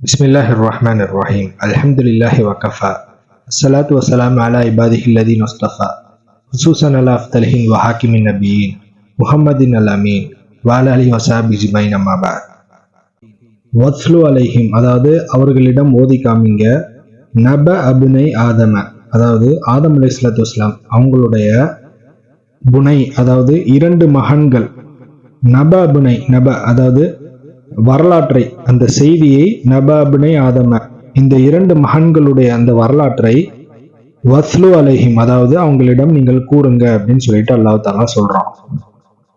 பிஸ்மில்லாஹ் ரஹ்மான் ரஹீம் அல்ஹம்துலில்லாஹி வகஃபா அஸ்ஸலாத்து வசலாம் அலா இபாதிஹி லதீன் உஸ்தஃபா ஹுசூசன் அலா அஃப்தல்ஹின் வஹாக்கிமின் நபியின் முஹம்மதின் அல் அமீன் வால அலி வசாபி ஜிமைன் அம்மாபா வத்லு அலைஹிம் அதாவது அவர்களிடம் ஓதி காமிங்க. நப அபுனை ஆதம. அதாவது ஆதம் அலி இஸ்லாத்து வஸ்லாம் அவங்களுடைய புனை அதாவது இரண்டு மகன்கள். நப அபுனை நப அதாவது வரலாற்றை அந்த செய்தியை நபாபினை ஆதம இந்த இரண்டு மகன்களுடைய அந்த வரலாற்றை வஸ்லு அலஹிம் அதாவது அவங்களிடம் நீங்கள் கூறுங்க அப்படின்னு சொல்லிட்டு அல்லாஹ் தாலா சொல்றான்.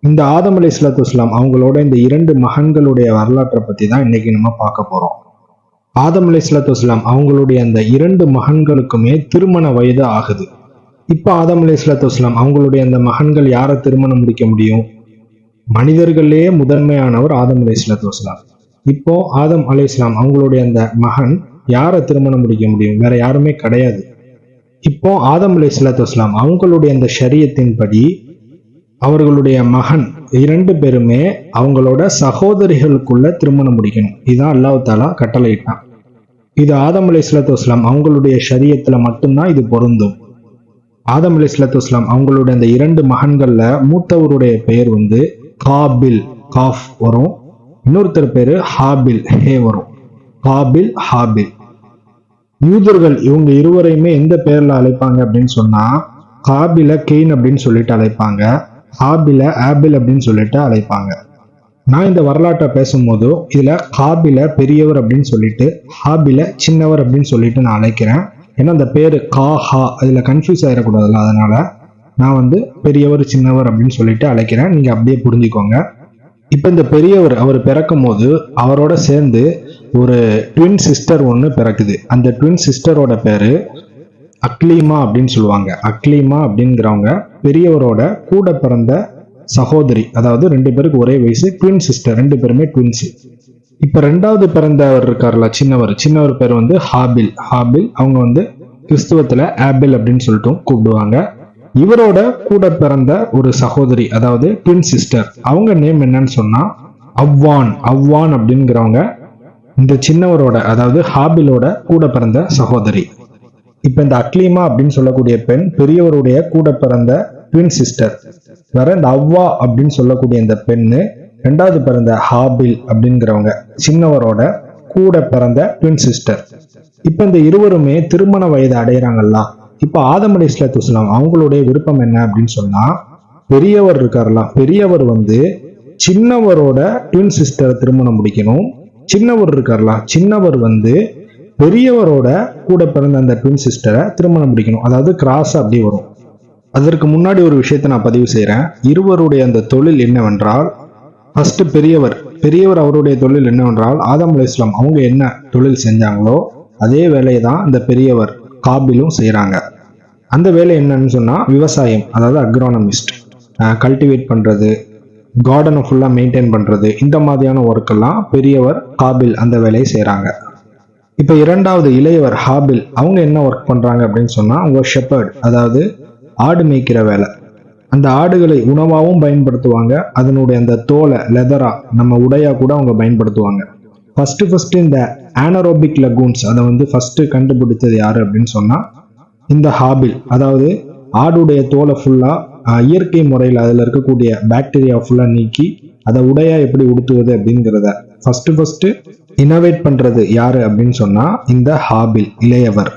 இந்த ஆதம் அலி இஸ்லாத்து இஸ்லாம் அவங்களோட இந்த இரண்டு மகன்களுடைய வரலாற்றை பத்தி தான் இன்னைக்கு நம்ம பார்க்க போறோம். ஆதம் அலி இஸ்லாத்து இஸ்லாம் அவங்களுடைய அந்த இரண்டு மகன்களுக்குமே திருமண வயது ஆகுது. இப்ப ஆதம் அலி இஸ்லாத்து இஸ்லாம் அவங்களுடைய அந்த மகன்கள் யாரை திருமணம் முடிக்க முடியும்? மனிதர்களே முதன்மையானவர் ஆதம் அலை இஸ்லாத்து வஸ்லாம் இப்போ ஆதம் அலை இஸ்லாம் அவங்களுடைய அந்த மகன் யாரை திருமணம் முடிக்க முடியும்? வேற யாருமே கிடையாது. இப்போ ஆதம் அலை இஸ்லாத்து வஸ்லாம் அவங்களுடைய அந்த ஷரியத்தின்படி அவர்களுடைய மகன் இரண்டு பேருமே அவங்களோட சகோதரிகளுக்குள்ள திருமணம் முடிக்கணும். இதுதான் அல்லாஹ் தாலா கட்டளையிட்டான். இது ஆதம் அலி இஸ்லாத்து வஸ்லாம் அவங்களுடைய ஷரியத்துல மட்டும்தான் இது பொருந்தும். ஆதம் அலி இஸ்லாத்து வஸ்லாம் அவங்களுடைய அந்த இரண்டு மகன்கள்ல மூத்தவருடைய பெயர் வந்து காபில் காஃப் வரும். இன்னொருத்தர் பேரு ஹாபில் ஹே வரும். காபில் ஹாபில். யூதர்கள் இவங்க இருவரையுமே எந்த பேர்ல அழைப்பாங்க அப்படின்னு சொன்னா காபில கெயின் அப்படின்னு சொல்லிட்டு அழைப்பாங்க ஹாபில ஆபில் அப்படின்னு சொல்லிட்டு அழைப்பாங்க. நான் இந்த வரலாற்றை பேசும்போது இதுல காபில பெரியவர் அப்படின்னு சொல்லிட்டு ஹாபில சின்னவர் அப்படின்னு சொல்லிட்டு நான் அழைக்கிறேன். ஏன்னா அந்த பேரு கா ஹா இதுல கன்ஃபியூஸ் ஆயிடக்கூடாதுல்ல அதனால. நான் வந்து பெரியவர் சின்னவர் அப்படின்னு சொல்லிட்டு அழைக்கிறேன். நீங்க அப்படியே புரிஞ்சுக்கோங்க. இப்ப இந்த பெரியவர் அவர் பிறக்கும் போது அவரோட சேர்ந்து ஒரு ட்வின் சிஸ்டர் ஒன்று பிறக்குது. அந்த ட்வின் சிஸ்டரோட பேரு அக்லீமா அப்படின்னு சொல்லுவாங்க. அக்லீமா அப்படிங்கிறவங்க பெரியவரோட கூட பிறந்த சகோதரி. அதாவது ரெண்டு பேருக்கு ஒரே வயசு ட்வின் சிஸ்டர் ரெண்டு பேருமே ட்வின்ஸ் இப்ப ரெண்டாவது பிறந்தவர் இருக்கார்ல சின்னவர். சின்னவர் பேர் வந்து ஹாபில். ஹாபில் அவங்க வந்து கிறிஸ்துவத்துல ஆபில் அப்படின்னு சொல்லிட்டு கூப்பிடுவாங்க. இவரோட கூட பிறந்த ஒரு சகோதரி அதாவது ட்வின் சிஸ்டர் அவங்க நேம் என்னன்னு சொன்னா அவ்வான். அவ்வான் அப்படிங்கிறவங்க இந்த சின்னவரோட அதாவது ஹாபிலோட கூட பிறந்த சகோதரி. இப்ப இந்த அக்லீமா அப்படின்னு சொல்லக்கூடிய பெண் பெரியவருடைய கூட பிறந்த ட்வின் சிஸ்டர் வேற இந்த அவ்வா அப்படின்னு சொல்லக்கூடிய இந்த பெண்ணு ரெண்டாவது பிறந்த ஹாபில் அப்படிங்கிறவங்க சின்னவரோட கூட பிறந்த ட்வின் சிஸ்டர் இப்ப இந்த இருவருமே திருமண வயது அடையிறாங்கல்ல. இப்போ ஆதம் அலி இஸ்லாத்து வஸ்லாம் அவங்களுடைய விருப்பம் என்ன அப்படின்னு சொன்னா பெரியவர் இருக்காரலாம் பெரியவர் வந்து சின்னவரோட ட்வின் சிஸ்டரை திருமணம் முடிக்கணும். சின்னவர் இருக்காரலாம் சின்னவர் வந்து பெரியவரோட கூட பிறந்த அந்த ட்வின் சிஸ்டரை திருமணம் முடிக்கணும். அதாவது கிராஸ் அப்படி வரும். அதற்கு முன்னாடி ஒரு விஷயத்தை நான் பதிவு செய்கிறேன் இருவருடைய அந்த தொழில் என்னவென்றால் ஃபர்ஸ்ட் பெரியவர் பெரியவர் அவருடைய தொழில் என்னவென்றால் ஆதம் அலி இஸ்லாம் அவங்க என்ன தொழில் செஞ்சாங்களோ அதே வேலையை தான் இந்த பெரியவர் காபிலும் செய்கிறாங்க அந்த வேலை என்னன்னு சொன்னால் விவசாயம் அதாவது அக்ரானமிஸ்ட் கல்டிவேட் பண்ணுறது கார்டனை ஃபுல்லாக மெயின்டைன் பண்ணுறது இந்த மாதிரியான ஒர்க்கெல்லாம் பெரியவர் ஹாபில் அந்த வேலையை செய்கிறாங்க இப்போ இரண்டாவது இளையவர் ஹாபில் அவங்க என்ன ஒர்க் பண்ணுறாங்க அப்படின்னு சொன்னால் அவங்க ஷெப்பர்ட் அதாவது ஆடு மேய்க்கிற வேலை. அந்த ஆடுகளை உணவாகவும் பயன்படுத்துவாங்க அதனுடைய அந்த தோலை லெதரா நம்ம உடையா கூட அவங்க பயன்படுத்துவாங்க. ஃபர்ஸ்ட் ஃபர்ஸ்ட் இந்த ஆனரோபிக் லகூன்ஸ் அதை வந்து ஃபர்ஸ்ட் கண்டுபிடித்தது யாரு அப்படின்னு சொன்னா இந்த ஹாபில் அதாவது ஆடுடைய தோலை ஃபுல்லா இயற்கை முறையில் அதில் இருக்கக்கூடிய பாக்டீரியா ஃபுல்லா நீக்கி அதை உடையா எப்படி உடுத்துவது அப்படிங்கிறத ஃபர்ஸ்ட் ஃபர்ஸ்ட் இனோவேட் பண்றது யாரு அப்படின்னு சொன்னா இந்த ஹாபில் இளையவர்.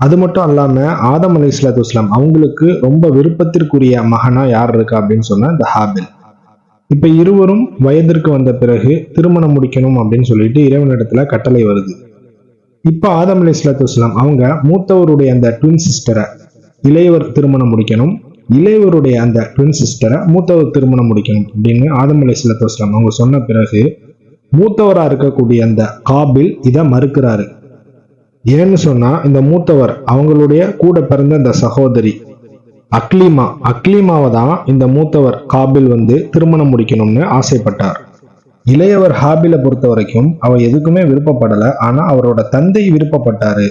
அது மட்டும் அல்லாம ஆதம் அலி இஸ்லாத்து இஸ்லாம் அவங்களுக்கு ரொம்ப விருப்பத்திற்குரிய மகனா யார் இருக்கா அப்படின்னு சொன்னா இந்த ஹாபில். இப்ப இருவரும் வயதிற்கு வந்த பிறகு திருமணம் முடிக்கணும் அப்படின்னு சொல்லிட்டு இறைவனிடத்துல கட்டளை வருது. இப்ப ஆதம் அலி இஸ்லாத்து அவங்க மூத்தவருடைய அந்த ட்வின் சிஸ்டரை இளையவர் திருமணம் முடிக்கணும். இளையவருடைய அந்த ட்வின் சிஸ்டரை மூத்தவர் திருமணம் முடிக்கணும் அப்படின்னு ஆதம் அலி இஸ்லாத்து அவங்க சொன்ன பிறகு மூத்தவரா இருக்கக்கூடிய அந்த காபில் இதை மறுக்கிறாரு. ஏன்னு சொன்னா இந்த மூத்தவர் அவங்களுடைய கூட பிறந்த இந்த சகோதரி அக்லீமா அக்லீமாவை தான் இந்த மூத்தவர் காபில் வந்து திருமணம் முடிக்கணும்னு ஆசைப்பட்டார். இளையவர் ஹாபில பொறுத்த வரைக்கும் அவர் எதுக்குமே விருப்பப்படல ஆனா அவரோட தந்தை விருப்பப்பட்டாரு.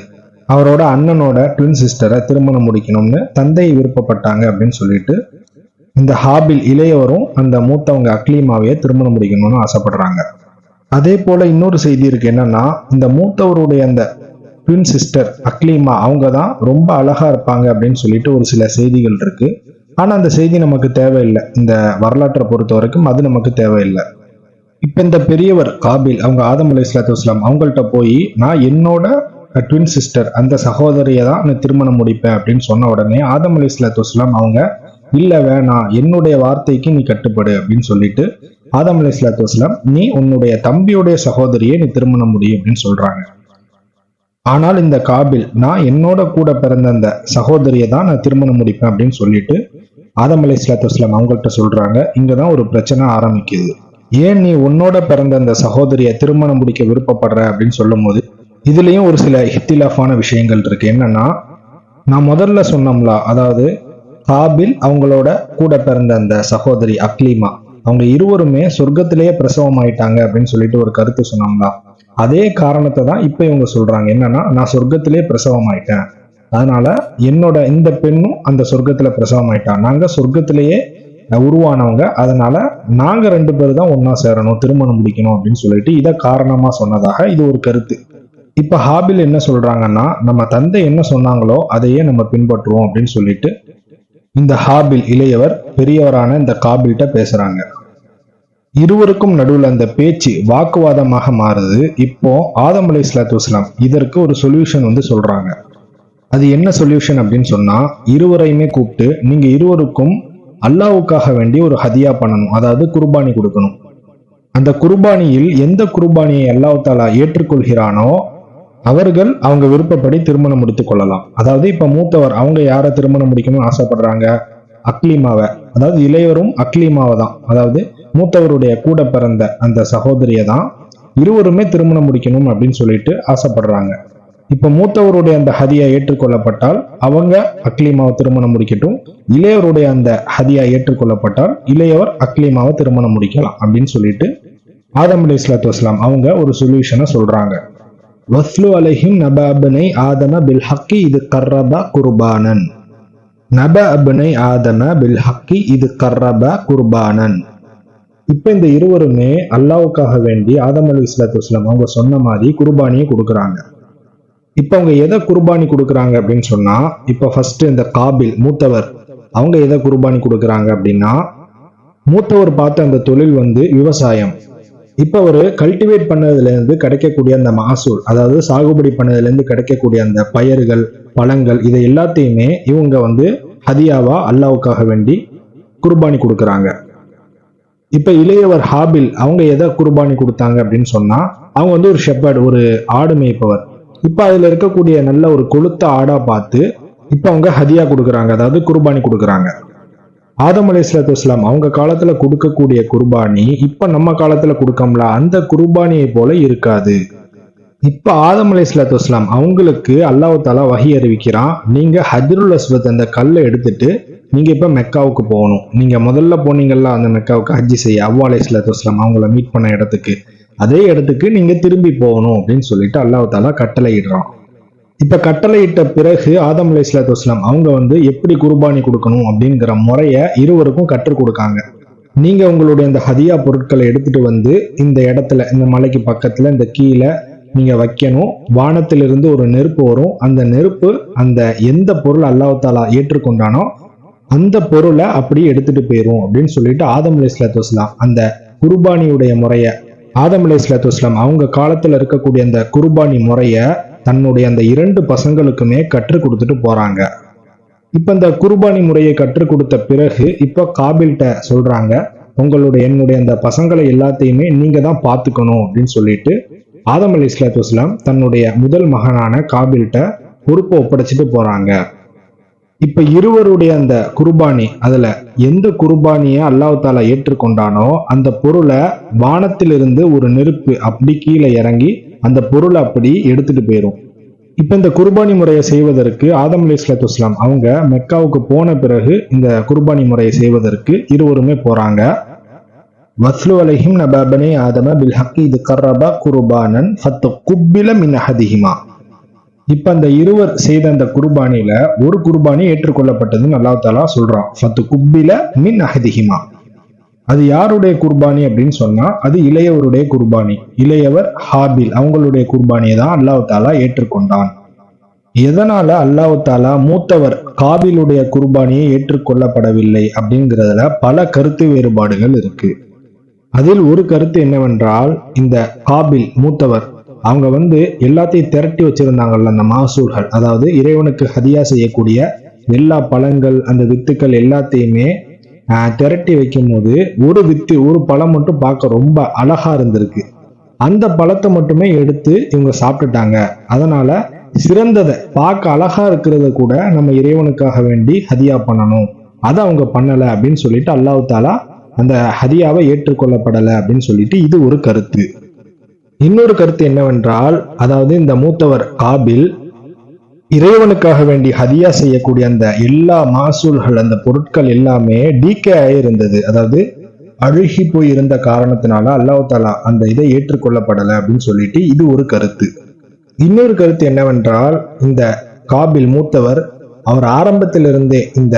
அவரோட அண்ணனோட ட்வின் சிஸ்டரை திருமணம் முடிக்கணும்னு தந்தை விருப்பப்பட்டாங்க அப்படின்னு சொல்லிட்டு இந்த ஹாபில் இளையவரும் அந்த மூத்தவங்க அக்லீமாவையே திருமணம் முடிக்கணும்னு ஆசைப்படுறாங்க. அதே போல இன்னொரு செய்தி இருக்கு என்னன்னா இந்த மூத்தவருடைய அந்த ட்வின் சிஸ்டர் அக்லீமா அவங்க தான் ரொம்ப அழகா இருப்பாங்க அப்படின்னு சொல்லிட்டு ஒரு சில செய்திகள் இருக்கு. ஆனா அந்த செய்தி நமக்கு தேவையில்லை. இந்த வரலாற்றை பொறுத்த வரைக்கும் அது நமக்கு தேவையில்லை. இப்ப இந்த பெரியவர் காபில் அவங்க ஆதம் அலி இஸ்லாத்து வஸ்லாம் அவங்கள்ட்ட போய் நான் என்னோட ட்வின் சிஸ்டர் அந்த சகோதரியை தான் நான் திருமணம் முடிப்பேன் அப்படின்னு சொன்ன உடனே ஆதம் அலி இஸ்லாத்து வஸ்லாம் அவங்க இல்ல வேணாம் என்னுடைய வார்த்தைக்கு நீ கட்டுப்படு அப்படின்னு சொல்லிட்டு ஆதம் அலி இஸ்லாத்து வஸ்லாம் நீ உன்னுடைய தம்பியுடைய சகோதரியை நீ திருமணம் முடியும் அப்படின்னு சொல்றாங்க. ஆனால் இந்த காபில் நான் என்னோட கூட பிறந்த அந்த சகோதரியை தான் நான் திருமணம் முடிப்பேன் அப்படின்னு சொல்லிட்டு ஆதம் அலி இஸ்லாத்து வஸ்லாம் அவங்கள்ட்ட சொல்றாங்க. இங்கதான் ஒரு பிரச்சனை ஆரம்பிக்குது. ஏன் நீ உன்னோட பிறந்த அந்த சகோதரியை திருமணம் முடிக்க விருப்பப்படுற அப்படின்னு சொல்லும் போது இதுலயும் ஒரு சில ஹித்திலாஃபான விஷயங்கள் இருக்கு. என்னன்னா நான் முதல்ல சொன்னோம்ல அதாவது காபில் அவங்களோட கூட பிறந்த அந்த சகோதரி அக்லீமா அவங்க இருவருமே சொர்க்கத்திலேயே பிரசவம் ஆயிட்டாங்க அப்படின்னு சொல்லிட்டு ஒரு கருத்து சொன்னோம்ல. அதே காரணத்தை தான் இப்ப இவங்க சொல்றாங்க. என்னன்னா நான் சொர்க்கத்திலே பிரசவம் ஆயிட்டேன். அதனால என்னோட இந்த பெண்ணும் அந்த சொர்க்கத்துல பிரசவம் ஆயிட்டான் நாங்க சொர்க்கத்திலேயே உருவானவங்க. அதனால நாங்க ரெண்டு பேரும் தான் ஒன்னா சேரணும் திருமணம் முடிக்கணும் அப்படின்னு சொல்லிட்டு இதை காரணமா சொன்னதாக இது ஒரு கருத்து. இப்ப ஹாபில் என்ன சொல்றாங்கன்னா நம்ம தந்தை என்ன சொன்னாங்களோ அதையே நம்ம பின்பற்றுவோம் அப்படின்னு சொல்லிட்டு இந்த ஹாபில் இளையவர் பெரியவரான இந்த காபில்கிட்ட பேசுறாங்க. இருவருக்கும் நடுவில் அந்த பேச்சு வாக்குவாதமாக மாறுது. இப்போ ஆதம் அலை இஸ்லாத்து வஸ்லாம் இதற்கு ஒரு சொல்யூஷன் வந்து சொல்றாங்க. அது என்ன சொல்யூஷன் அப்படின்னு சொன்னா இருவரையுமே கூப்பிட்டு நீங்க இருவருக்கும் அல்லாவுக்காக வேண்டி ஒரு ஹதியா பண்ணணும். அதாவது குர்பானி கொடுக்கணும். அந்த குர்பானியில் எந்த குர்பானியை அல்லாஹ் தாலா ஏற்றுக்கொள்கிறானோ அவர்கள் அவங்க விருப்பப்படி திருமணம் முடித்துக் கொள்ளலாம். அதாவது இப்ப மூத்தவர் அவங்க யாரை திருமணம் முடிக்கணும்னு ஆசைப்படுறாங்க? அக்லீமாவை. அதாவது இளையவரும் அக்லீமாவை தான். அதாவது மூத்தவருடைய கூட பிறந்த அந்த சகோதரியை தான் இருவருமே திருமணம் முடிக்கணும் அப்படின்னு சொல்லிட்டு ஆசைப்படுறாங்க. இப்ப மூத்தவருடைய அந்த ஹதியா ஏற்றுக்கொள்ளப்பட்டால் அவங்க அக்லீமாவை திருமணம் முடிக்கட்டும். இளையவருடைய அந்த ஹதியா ஏற்றுக்கொள்ளப்பட்டால் இளையவர் அக்லீமாவை திருமணம் முடிக்கலாம் அப்படின்னு சொல்லிட்டு ஆதம் அலி இஸ்லாத்து வஸ்லாம் அவங்க ஒரு சொல்யூஷனை சொல்றாங்க. வஸ்லு அலஹிம் நப அபனை ஆதம பில் ஹக்கி இது கர்ரபா குர்பானன். நப அபனை ஆதம பில் ஹக்கி இது கர்ரபா குர்பானன். இப்ப இந்த இருவருமே அல்லாவுக்காக வேண்டி ஆதம் அலி இஸ்லாத்து வஸ்லாம் அவங்க சொன்ன மாதிரி குர்பானியை கொடுக்குறாங்க. இப்போ அவங்க எதை குர்பானி கொடுக்குறாங்க அப்படின்னு சொன்னா இப்போ ஃபர்ஸ்ட் இந்த காபில் மூத்தவர் அவங்க எதை குர்பானி கொடுக்குறாங்க அப்படின்னா மூத்தவர் பார்த்த அந்த தொழில் வந்து விவசாயம். இப்போ ஒரு கல்டிவேட் பண்ணதுலேருந்து கிடைக்கக்கூடிய அந்த மகசூல் அதாவது சாகுபடி பண்ணதுலேருந்து கிடைக்கக்கூடிய அந்த பயிர்கள் பழங்கள் இதை எல்லாத்தையுமே இவங்க வந்து ஹதியாவா அல்லாவுக்காக வேண்டி குர்பானி கொடுக்குறாங்க. இப்போ இளையவர் ஹாபில் அவங்க எதை குர்பானி கொடுத்தாங்க அப்படின்னு சொன்னால் அவங்க வந்து ஒரு ஷெப்பர்ட் ஒரு ஆடு மேய்ப்பவர். இப்போ அதில் இருக்கக்கூடிய நல்ல ஒரு கொளுத்த ஆடா பார்த்து இப்போ அவங்க ஹதியா கொடுக்குறாங்க. அதாவது குர்பானி கொடுக்குறாங்க. ஆதம் அலி இஸ்லாத்து இஸ்லாம் அவங்க காலத்துல கொடுக்கக்கூடிய குர்பானி இப்ப நம்ம காலத்துல கொடுக்கம்ல அந்த குர்பானியை போல இருக்காது. இப்ப ஆதம் அலி இஸ்லாத்து இஸ்லாம் அவங்களுக்கு அல்லாஹு தாலா வகி அறிவிக்கிறான் நீங்க ஹஜ்ருல் அஸ்வத் அந்த கல்லை எடுத்துட்டு நீங்க இப்ப மெக்காவுக்கு போகணும். நீங்க முதல்ல போனீங்கல்ல அந்த மெக்காவுக்கு ஹஜ்ஜி செய்ய அவ்வா அலி இஸ்லாத்து இஸ்லாம் அவங்கள மீட் பண்ண இடத்துக்கு. அதே இடத்துக்கு நீங்க திரும்பி போகணும் அப்படின்னு சொல்லிட்டு அல்லாஹ் தாலா கட்டளை இடுறான் இப்ப கட்டளையிட்ட பிறகு ஆதம் அலி இஸ்லாத்து வஸ்லாம் அவங்க வந்து எப்படி குர்பானி கொடுக்கணும் அப்படிங்கிற முறைய இருவருக்கும் கற்றுக் கொடுக்காங்க. நீங்க உங்களுடைய அந்த ஹதியா பொருட்களை எடுத்துட்டு வந்து இந்த இடத்துல இந்த மலைக்கு பக்கத்துல இந்த கீழே நீங்க வைக்கணும். வானத்திலிருந்து ஒரு நெருப்பு வரும். அந்த நெருப்பு அந்த எந்த பொருள் அல்லாஹாலா ஏற்றுக்கொண்டானோ அந்த பொருளை அப்படியே எடுத்துட்டு போயிடும் அப்படின்னு சொல்லிட்டு ஆதம் அலி இஸ்லாத்து வஸ்லாம் அந்த குர்பானியுடைய முறையை ஆதம் அலி இஸ்லாத்து இஸ்லாம் அவங்க காலத்தில் இருக்கக்கூடிய அந்த குர்பானி முறையை தன்னுடைய அந்த இரண்டு பசங்களுக்குமே கற்றுக் கொடுத்துட்டு போறாங்க. இப்போ இந்த குர்பானி முறையை கற்றுக் கொடுத்த பிறகு இப்போ காபில்கிட்ட சொல்றாங்க உங்களுடைய என்னுடைய அந்த பசங்களை எல்லாத்தையுமே நீங்க தான் பார்த்துக்கணும் அப்படின்னு சொல்லிட்டு ஆதம் அலி இஸ்லாத்து இஸ்லாம் தன்னுடைய முதல் மகனான காபில்கிட்ட பொறுப்பை ஒப்படைச்சிட்டு போறாங்க. இப்ப இருவருடைய அந்த குர்பானி அதுல எந்த குர்பானியை அல்லாஹ் தாலா ஏற்றுக்கொண்டானோ அந்த பொருளை வானத்திலிருந்து ஒரு நெருப்பு அப்படி கீழே இறங்கி அந்த பொருளை அப்படி எடுத்துட்டு போயிடும் இப்ப இந்த குர்பானி முறையை செய்வதற்கு ஆதம் அலி இஸ்லாத்து இஸ்லாம் அவங்க மெக்காவுக்கு போன பிறகு இந்த குர்பானி முறையை செய்வதற்கு இருவருமே போறாங்க. வஸ்லு அலைஹிம் நபாபனே ஆதம பில் ஹக்கி இது கர்ரபா குர்பானன் ஃபத்து குப்பில மின் அஹதிஹிமா. இப்ப அந்த இருவர் செய்த அந்த குர்பானியில ஒரு குர்பானி ஏற்றுக்கொள்ளப்பட்டதுன்னு அல்லாஹ் தாலா சொல்றான். ஃபத்து குப்பில மின் அஹதிஹிமா. அது யாருடைய குர்பானி அப்படின்னு சொன்னா அது இளையவருடைய குர்பானி. இளையவர் ஹாபில் அவங்களுடைய குர்பானியை தான் அல்லாஹ் தாலா ஏற்றுக்கொண்டான். எதனால அல்லாஹ் தாலா மூத்தவர் காபிலுடைய குர்பானியை ஏற்றுக்கொள்ளப்படவில்லை அப்படிங்கிறதுல பல கருத்து வேறுபாடுகள் இருக்கு. அதில் ஒரு கருத்து என்னவென்றால் இந்த காபில் மூத்தவர் அவங்க வந்து எல்லாத்தையும் திரட்டி வச்சிருந்தாங்கல்ல அந்த மாசூல்கள். அதாவது இறைவனுக்கு ஹதியா செய்யக்கூடிய எல்லா பழங்கள் அந்த வித்துக்கள் எல்லாத்தையுமே திரட்டி வைக்கும் போது ஒரு வித்து ஒரு பழம் மட்டும் பார்க்க ரொம்ப அழகா இருந்திருக்கு. அந்த பழத்தை மட்டுமே எடுத்து இவங்க சாப்பிட்டுட்டாங்க. அதனால சிறந்ததை பார்க்க அழகா இருக்கிறத கூட நம்ம இறைவனுக்காக வேண்டி ஹதியா பண்ணணும். அதை அவங்க பண்ணலை அப்படின்னு சொல்லிட்டு அல்லாஹ் தாலா அந்த ஹதியாவை ஏற்றுக்கொள்ளப்படலை அப்படின்னு சொல்லிட்டு இது ஒரு கருத்து. இன்னொரு கருத்து என்னவென்றால் அதாவது இந்த மூத்தவர் காபில் இறைவனுக்காக வேண்டி ஹதியா செய்யக்கூடிய அந்த எல்லா மாசூல்கள் அந்த பொருட்கள் எல்லாமே டீகே ஆயிருந்தது அதாவது அழுகி போய் இருந்த காரணத்தினால அல்லாஹ் தாலா அந்த இதை ஏற்றுக்கொள்ளப்படலை அப்படின்னு சொல்லிட்டு இது ஒரு கருத்து. இன்னொரு கருத்து என்னவென்றால் இந்த காபில் மூத்தவர் அவர் ஆரம்பத்திலிருந்தே இந்த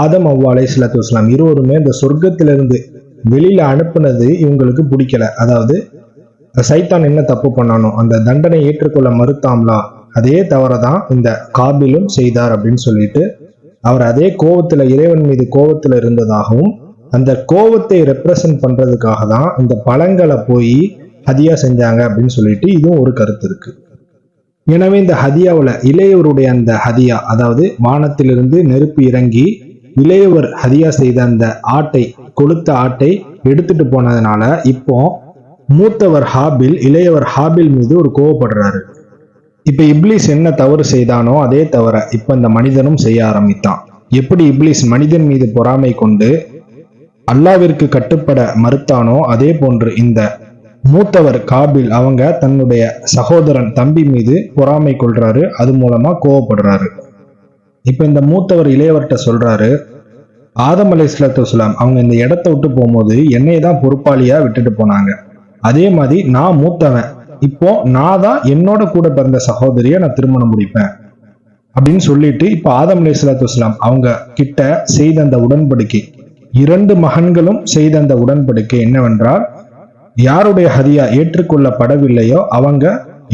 ஆதம் அவ்வா அலை சலாத்து வஸ்லாம் இருவருமே இந்த சொர்க்கத்திலிருந்து வெளியில அனுப்புனது இவங்களுக்கு பிடிக்கல. அதாவது சைத்தான் என்ன தப்பு பண்ணானோ அந்த தண்டனை ஏற்றுக்கொள்ள மறுத்தாம்லா அதே தவறை தான் இந்த காபிலும் செய்தார் அப்படின்னு சொல்லிட்டு அவர் அதே கோவத்துல இறைவன் மீது கோவத்துல இருந்ததாகவும் அந்த கோவத்தை ரெப்ரசன்ட் பண்றதுக்காக தான் இந்த பழங்களை போய் ஹதியா செஞ்சாங்க அப்படின்னு சொல்லிட்டு இதுவும் ஒரு கருத்து இருக்கு. எனவே இந்த ஹதியாவில் இளையவருடைய அந்த ஹதியா அதாவது வானத்திலிருந்து நெருப்பு இறங்கி இளையவர் ஹதியா செய்த அந்த ஆட்டை கொளுத்த ஆட்டை எடுத்துட்டு போனதுனால இப்போ மூத்தவர் ஹாபில் இளையவர் ஹாபில் மீது ஒரு கோவப்படுறாரு. இப்ப இப்லீஸ் என்ன தவறு செய்தானோ அதே தவிர இப்ப இந்த மனிதனும் செய்ய ஆரம்பித்தான். எப்படி இப்லீஸ் மனிதன் மீது பொறாமை கொண்டு அல்லாவிற்கு கட்டுப்பட மறுத்தானோ அதே போன்று இந்த மூத்தவர் காபில் அவங்க தன்னுடைய சகோதரன் தம்பி மீது பொறாமை கொள்றாரு அது மூலமா கோவப்படுறாரு. இப்ப இந்த மூத்தவர் இளையவர்கிட்ட சொல்றாரு ஆதம் அலை இஸ்லாத்துலாம் அவங்க இந்த இடத்த விட்டு போகும்போது என்னை தான் பொறுப்பாளியா விட்டுட்டு போனாங்க. அதே மாதிரி நான் மூத்தவன். இப்போ நான் தான் என்னோட கூட பிறந்த சகோதரியை நான் திருமணம் முடிப்பேன். அப்படின்னு சொல்லிட்டு இப்ப ஆதம் அலி இஸ்லாத்துலாம் அவங்க கிட்ட செய்த அந்த உடன்படிக்கை இரண்டு மகன்களும் செய்த அந்த உடன்படிக்கை என்னவென்றால் யாருடைய ஹதியா ஏற்றுக்கொள்ளப்படவில்லையோ அவங்க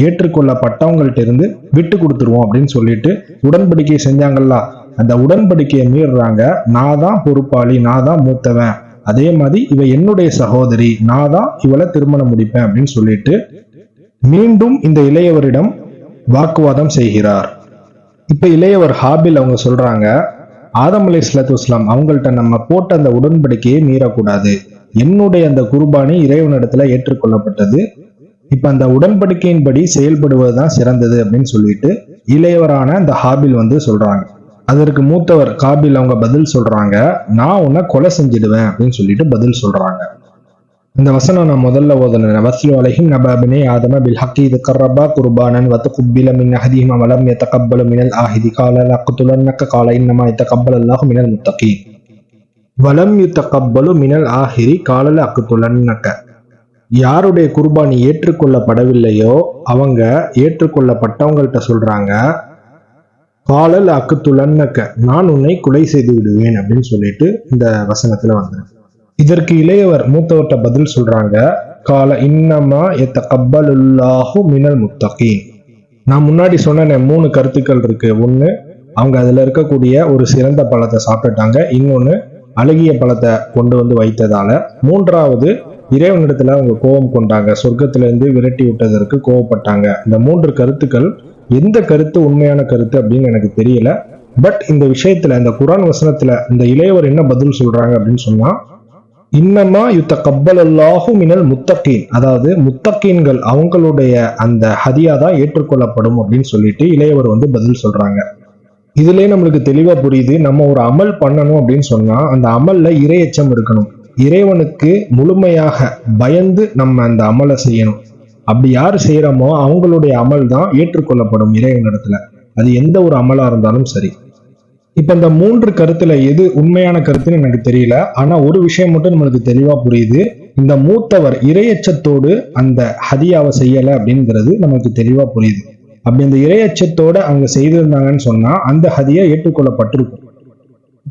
ஏற்றுக்கொள்ளப்பட்டவங்கள்ட்ட இருந்து விட்டு கொடுத்துருவோம் அப்படின்னு சொல்லிட்டு உடன்படிக்கை செஞ்சாங்கல்ல அந்த உடன்படிக்கையை மீறுறாங்க. நான் தான் பொறுப்பாளி நான் தான் மூத்தவன். அதே மாதிரி இவ என்னுடைய சகோதரி நான் தான் இவளை திருமணம் முடிப்பேன் அப்படின்னு சொல்லிட்டு மீண்டும் இந்த இளையவரிடம் வாக்குவாதம் செய்கிறார். இப்ப இளையவர் ஹாபில் அவங்க சொல்றாங்க ஆதம் அலி இஸ்லாத்து இஸ்லாம் அவங்கள்ட்ட நம்ம போட்ட அந்த உடன்படிக்கையை மீறக்கூடாது. என்னுடைய அந்த குர்பானி இறைவனிடத்துல ஏற்றுக்கொள்ளப்பட்டது. இப்ப அந்த உடன்படிக்கையின்படி செயல்படுவதுதான் சிறந்தது அப்படின்னு சொல்லிட்டு இளையவரான அந்த ஹாபில் வந்து சொல்றாங்க. அதற்கு மூத்தவர் காபில் அவங்க பதில் சொல்றாங்க நான் உன்னை கொலை செஞ்சிடுவேன் அப்படின்னு சொல்லிட்டு பதில் சொல்றாங்க. இந்த வசனம் நான் முதல்ல ஓதன வஸ்லு அலைஹிம் நபாபினே ஆதம பில் ஹக்கி இது கர்ரபா குர்பானன் வத்து குப்பில மின் அஹதிஹிம வலம் கப்பல மினல் ஆஹிதி. கால அக்குத்துலன்னக்க கால இன்னமா யத்தகப்பல் அல்லாஹு மினல் முத்தகி வலம் யுத்தகப்பலு மினல் ஆஹிரி காலல அக்குத்துலன்னக்க யாருடைய குர்பானி ஏற்றுக்கொள்ளப்படவில்லையோ? அவங்க ஏற்றுக்கொள்ளப்பட்டவங்கள்ட்ட சொல்றாங்க காலல் அக்குத்துலன்னக்க நான் உன்னை கொலை செய்து விடுவேன் அப்படின்னு சொல்லிட்டு இந்த வசனத்துல வந்தேன் இதற்கு இளையவர் மூத்தவர்கிட்ட பதில் சொல்றாங்க கால இன்னமா எத்த கப்பலுல்லாஹு மினல் முத்தகீன். நான் முன்னாடி சொன்ன மூணு கருத்துக்கள் இருக்கு. ஒண்ணு அவங்க அதுல இருக்கக்கூடிய ஒரு சிறந்த பழத்தை சாப்பிட்டுட்டாங்க. இன்னொன்னு அழகிய பழத்தை கொண்டு வந்து வைத்ததால. மூன்றாவது இறைவனிடத்துல அவங்க கோபம் கொண்டாங்க. சொர்க்கத்திலிருந்து விரட்டி விட்டதற்கு கோவப்பட்டாங்க இந்த மூன்று கருத்துக்கள் எந்த கருத்து உண்மையான கருத்து அப்படின்னு எனக்கு தெரியல. பட் இந்த விஷயத்துல இந்த குரான் வசனத்துல இந்த இளையவர் என்ன பதில் சொல்றாங்க அப்படின்னு சொன்னா இன்னமா யுத்த கப்பலல்லாஹு மினல் முத்தக்கீன் அதாவது முத்தக்கீன்கள் அவங்களுடைய அந்த ஹதியா தான் ஏற்றுக்கொள்ளப்படும் அப்படின்னு சொல்லிட்டு இளையவர் வந்து பதில் சொல்றாங்க. இதுலயே நம்மளுக்கு தெளிவா புரியுது நம்ம ஒரு அமல் பண்ணணும் அப்படின்னு சொன்னா அந்த அமல்ல இரையச்சம் இருக்கணும். இறைவனுக்கு முழுமையாக பயந்து நம்ம அந்த அமலை செய்யணும். அப்படி யார் செய்யறோமோ அவங்களுடைய அமல் தான் ஏற்றுக்கொள்ளப்படும் இறைவனிடத்துல அது எந்த ஒரு அமலா இருந்தாலும் சரி. இப்ப இந்த மூன்று கருத்துல எது உண்மையான கருத்துன்னு எனக்கு தெரியல. ஆனா ஒரு விஷயம் மட்டும் நம்மளுக்கு தெளிவா புரியுது. இந்த மூத்தவர் இரையச்சத்தோடு அந்த ஹதியாவை செய்யல அப்படிங்கிறது நமக்கு தெளிவா புரியுது. அப்படி அந்த இரையச்சத்தோட அங்க செய்திருந்தாங்கன்னு சொன்னா அந்த ஹதியா ஏற்றுக்கொள்ளப்பட்டிருக்கும்.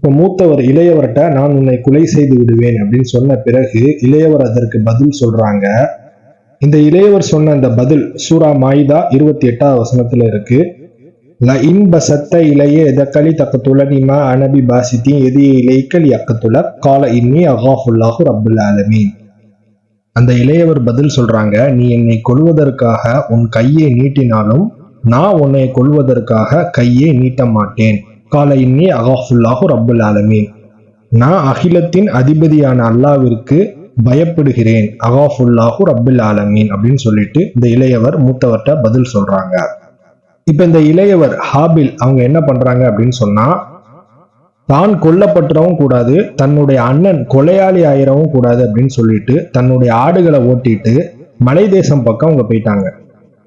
இப்ப மூத்தவர் இளையவர்கிட்ட நான் உன்னை கொலை செய்து விடுவேன் அப்படின்னு சொன்ன பிறகு இளையவர் அதற்கு பதில் சொல்றாங்க. இந்த இளையவர் சொன்ன அந்த பதில் சூரா மாயிதா இருபத்தி எட்டாவது வசனத்துல இருக்கு. ல இன் பசத்த இளைய எதக்களி தக்கத்துல நிமா அனபி பாசித்தி எதி இலைக்கல் அக்கத்துல கால இன்னி அகாஃபுல்லாஹு ரப்புல் ஆலமீன். அந்த இளையவர் பதில் சொல்றாங்க நீ என்னை கொல்வதற்காக உன் கையை நீட்டினாலும் நான் உன்னை கொல்வதற்காக கையை நீட்ட மாட்டேன். கால இன்னி அகாஃபுல்லாஹு ரப்புல் ஆலமீன் நான் அகிலத்தின் அதிபதியான அல்லாவிற்கு பயப்படுகிறேன். அகாஃபுல்லாஹு ரப்புல் ஆலமீன் அப்படின்னு சொல்லிட்டு இந்த இளையவர் மூத்தவர்கிட்ட பதில் சொல்றாங்க. இப்ப இந்த இளையவர் ஹாபில் அவங்க என்ன பண்றாங்க அப்படின்னு சொன்னா தான் கொல்லப்பட்டுறவும் கூடாது தன்னுடைய அண்ணன் கொலையாளி ஆயிரவும் கூடாது அப்படின்னு சொல்லிட்டு தன்னுடைய ஆடுகளை ஓட்டிட்டு மலை தேசம் பக்கம் அவங்க போயிட்டாங்க.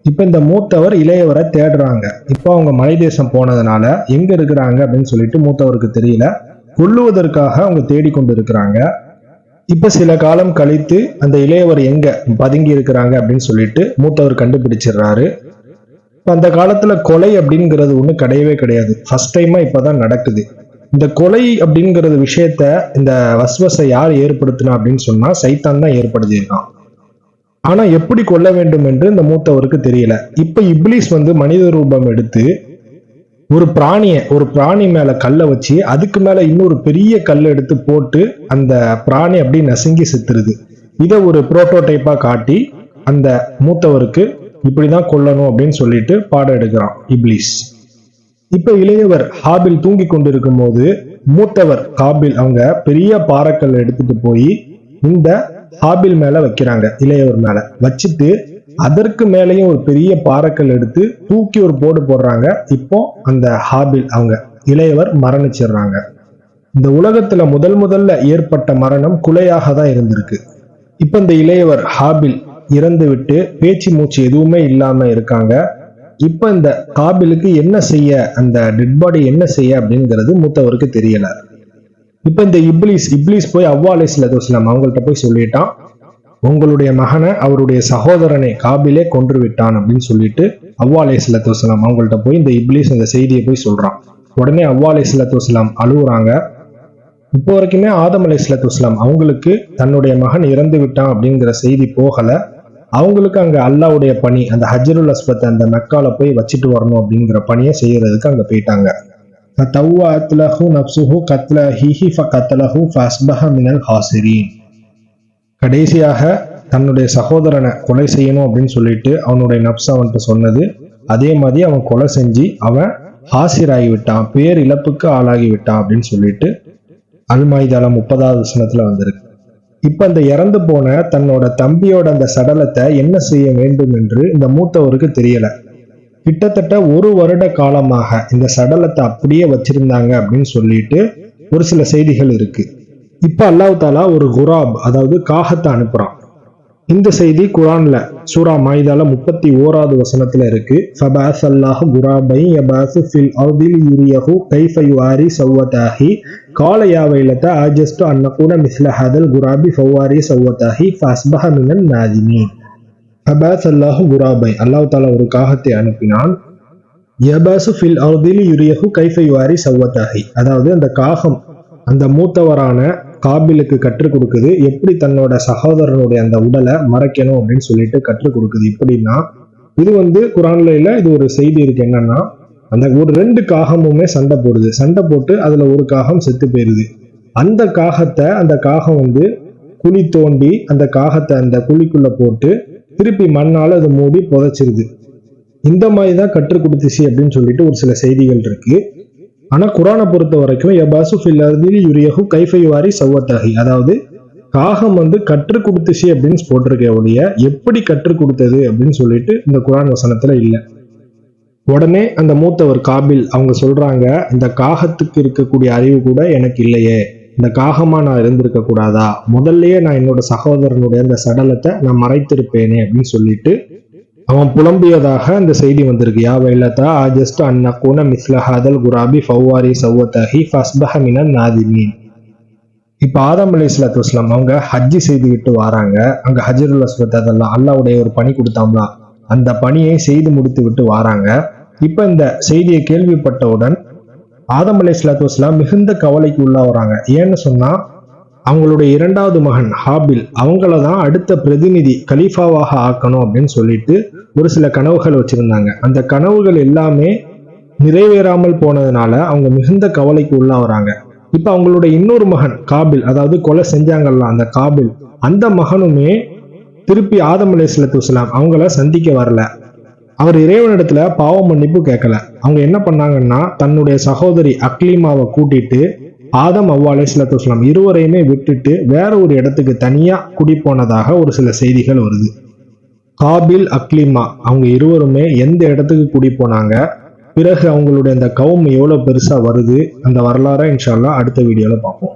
இப்போ இந்த மூத்தவர் இளையவரை தேடுறாங்க. இப்போ அவங்க மலை தேசம் போனதுனால எங்க இருக்கிறாங்க அப்படின்னு சொல்லிட்டு மூத்தவருக்கு தெரியல. கொல்லுவதற்காக அவங்க தேடிக்கொண்டு இருக்கிறாங்க இப்ப சில காலம் கழித்து அந்த இளையவர் எங்க பதுங்கி இருக்கிறாங்க அப்படின்னு சொல்லிட்டு மூத்தவர் கண்டுபிடிச்சிடுறாரு. இப்போ அந்த காலத்துல கொலை அப்படிங்கிறது ஒன்றும் கிடையவே கிடையாது. ஃபர்ஸ்ட் டைமா இப்பதான் நடக்குது. இந்த கொலை அப்படிங்கிறது விஷயத்த இந்த வஸ்வசை யார் ஏற்படுத்தினா அப்படின்னு சொன்னா சைத்தான் தான் ஏற்படுத்தியிருக்கான். ஆனா எப்படி கொல்ல வேண்டும் என்று இந்த மூத்தவருக்கு தெரியல. இப்ப இப்லீஸ் வந்து மனித ரூபம் எடுத்து ஒரு பிராணிய ஒரு பிராணி மேல கல்லை வச்சு அதுக்கு மேல இன்னொரு பெரிய கல் எடுத்து போட்டு அந்த பிராணி அப்படி நசுங்கி செத்துருது. இதை ஒரு புரோட்டோடைப்பா காட்டி அந்த மூத்தவருக்கு இப்படிதான் கொல்லணும் அப்படின்னு சொல்லிட்டு பாடம் எடுக்கிறான் இப்லீஸ். இப்ப இளையவர் ஹாபில் தூங்கி கொண்டிருக்கும் போது மூத்தவர் காபில் அவங்க பெரிய பாறைக்கல் எடுத்துட்டு போய் இந்த ஹாபில் மேல வைக்கிறாங்க இளையவர் மேல. வச்சுட்டு அதற்கு மேலேயும் ஒரு பெரிய பாறைக்கல் எடுத்து தூக்கி ஒரு போடு போடுறாங்க. இப்போ அந்த ஹாபில் அவங்க இளையவர் மரணிச்சிடுறாங்க. இந்த உலகத்துல முதல் முதல்ல ஏற்பட்ட மரணம் குலையாக தான் இருந்திருக்கு. இப்ப இந்த இளையவர் ஹாபில் இறந்து விட்டு பேச்சு மூச்சு எதுவுமே இல்லாம இருக்காங்க. இப்ப இந்த காபிலுக்கு என்ன செய்ய அந்த டெட் பாடி என்ன செய்ய அப்படிங்கிறது மூத்தவருக்கு தெரியல. இப்ப இந்த இப்லீஸ் இப்லீஸ் போய் அவ்வா அலி அவங்கள்ட்ட போய் சொல்லிட்டான். உங்களுடைய மகனை அவருடைய சகோதரனை காபிலே கொன்று விட்டான் அப்படின்னு சொல்லிட்டு அவ்வா அலி அவங்கள்ட்ட போய் இந்த இப்லீஸ் அந்த செய்தியை போய் சொல்றான். உடனே அவ்வா அலி அழுகுறாங்க இப்போ வரைக்குமே ஆதம் அலி அவங்களுக்கு தன்னுடைய மகன் இறந்து விட்டான் அப்படிங்கிற செய்தி போகல. அவங்களுக்கு அங்க அல்லாவுடைய பணி அந்த ஹஜருல் அஸ்பத்தை அந்த மெக்கால போய் வச்சுட்டு வரணும் அப்படிங்கிற பணியை செய்யறதுக்கு அங்க போயிட்டாங்க. ஃபதவ்வஅத்லஹு நஃப்ஸுஹு கத்ல ஹிஹி ஃபகத்லஹு ஃபஸ்பஹ மினல் ஹாசிரீன் கடைசியாக தன்னுடைய சகோதரனை கொலை செய்யணும் அப்படின்னு சொல்லிட்டு அவனுடைய நப்ஸ் அவன்கிட்ட சொன்னது அதே மாதிரி அவன் கொலை செஞ்சு அவன் ஹாசிராகி விட்டான் பேர் இழப்புக்கு ஆளாகி விட்டான் அப்படின்னு சொல்லிட்டு அல்மாய்தால முப்பதாவது வசனத்துல வந்திருக்கு. இப்ப அந்த இறந்து போன தன்னோட தம்பியோட அந்த சடலத்தை என்ன செய்ய வேண்டும் என்று இந்த மூத்தவருக்கு தெரியல. கிட்டத்தட்ட ஒரு வருட காலமாக இந்த சடலத்தை அப்படியே வச்சிருந்தாங்க அப்படின்னு சொல்லிட்டு ஒரு சில செய்திகள் இருக்கு. இப்ப அல்லாஹ் தாலா ஒரு குராப் அதாவது காகத்தை அனுப்புறான். இந்த செய்தி குரான்ல சூரா மாய்தால முப்பத்தி ஓராவது வசனத்துல இருக்கு. ஃபபாஸ் அல்லாஹ் குராபை யபாசு ஃபில் அர்தில் யுரியஹு கைஃப யுவாரி சவ்வதாஹி கால யா ஆஜஸ்டு அன்னகூன மிஸ்ல ஹதல் குராபி ஃபவ்வாரி சவ்வதாஹி ஃபஸ்பஹ மினன் நாதிமீன் அபாஸ் அல்லாஹு குராபை. அல்லாஹ் தாலா ஒரு காகத்தை அனுப்பினான். யபாசு ஃபில் அவுதில் யுரியகு கைஃப யுவாரி சவ்வதாஹி அதாவது அந்த காகம் அந்த மூத்தவரான காபிலுக்கு கற்றுக் கொடுக்குது. எப்படி தன்னோட சகோதரனுடைய அந்த உடலை மறைக்கணும் அப்படின்னு சொல்லிட்டு கற்றுக் கொடுக்குது. எப்படின்னா இது வந்து குரான்ல இல்ல இது ஒரு செய்தி. இருக்கு என்னன்னா அந்த ஒரு ரெண்டு காகமுமே சண்டை போடுது. சண்டை போட்டு அதுல ஒரு காகம் செத்து போயிருது. அந்த காகத்தை அந்த காகம் வந்து குழி தோண்டி அந்த காகத்தை அந்த குழிக்குள்ள போட்டு திருப்பி மண்ணால் அது மூடி புதைச்சிருது. இந்த மாதிரி தான் கற்றுக் கொடுத்துச்சு அப்படின்னு சொல்லிட்டு ஒரு சில செய்திகள் இருக்கு. ஆனால் குரானை பொறுத்த வரைக்கும் எபாசு ஃபில் அர்தில் கைஃபை வாரி சவ்வத்தாகி. அதாவது காகம் வந்து கற்றுக் கொடுத்துச்சு அப்படின்னு போட்டிருக்க ஒழிய எப்படி கற்றுக் கொடுத்தது அப்படின்னு சொல்லிட்டு இந்த குரான் வசனத்துல இல்லை. உடனே அந்த மூத்தவர் காபில் அவங்க சொல்றாங்க இந்த காகத்துக்கு இருக்கக்கூடிய அறிவு கூட எனக்கு இல்லையே. இந்த காகமா நான் இருந்திருக்க கூடாதா? முதல்லயே நான் என்னோட சகோதரனுடைய அந்த சடலத்தை நான் மறைத்திருப்பேனே அப்படின்னு சொல்லிட்டு அவன் புலம்பியதாக அந்த செய்தி வந்திருக்கு. யா வைலதா ஆஜஸ்ட் அன்ன கூன மிஸ்லஹாதல் குராபி ஃபவ்வாரி சவ்வத்தஹி ஃபஸ்பஹ மினல் நாதிமீன். இப்போ ஆதம் அலி இஸ்லாத்து இஸ்லாம் அவங்க ஹஜ்ஜி செய்துவிட்டு வராங்க. அங்க ஹஜருல் அஸ்வத் அதெல்லாம் அல்லாவுடைய ஒரு பணி கொடுத்தாங்களா? அந்த பணியை செய்து முடித்து விட்டு வராங்க. இப்ப இந்த செய்தியை கேள்விப்பட்டவுடன் ஆதம் அலை இஸ்லாத்து வஸ்லாம் மிகுந்த கவலைக்கு உள்ளாகிறாங்க ஏன்னு சொன்னா அவங்களுடைய இரண்டாவது மகன் ஹாபில் அவங்கள தான் அடுத்த பிரதிநிதி கலீஃபாவாக ஆக்கணும் அப்படின்னு சொல்லிட்டு ஒரு சில கனவுகள் வச்சிருந்தாங்க. அந்த கனவுகள் எல்லாமே நிறைவேறாமல் போனதுனால அவங்க மிகுந்த கவலைக்கு உள்ளாகிறாங்க இப்ப அவங்களுடைய இன்னொரு மகன் காபில் அதாவது கொலை செஞ்சாங்கல்ல அந்த காபில் அந்த மகனுமே திருப்பி ஆதம் அலை இஸ்லாத்து அவங்கள சந்திக்க வரல. அவர் இறைவனிடத்துல பாவ மன்னிப்பு கேட்கல அவங்க என்ன பண்ணாங்கன்னா தன்னுடைய சகோதரி அக்லீமாவை கூட்டிட்டு ஆதம் அவ்வா அலைஹிஸ்ஸலாத்து வஸ்ஸலாம் இருவரையுமே விட்டுட்டு வேற ஒரு இடத்துக்கு தனியா குடி போனதாக ஒரு சில செய்திகள் வருது. காபில் அக்லிமா அவங்க இருவருமே எந்த இடத்துக்கு குடி போனாங்க பிறகு அவங்களுடைய அந்த கவும் எவ்வளவு பெருசா வருது அந்த வரலாறை இன்ஷால்லா அடுத்த வீடியோல பார்ப்போம்.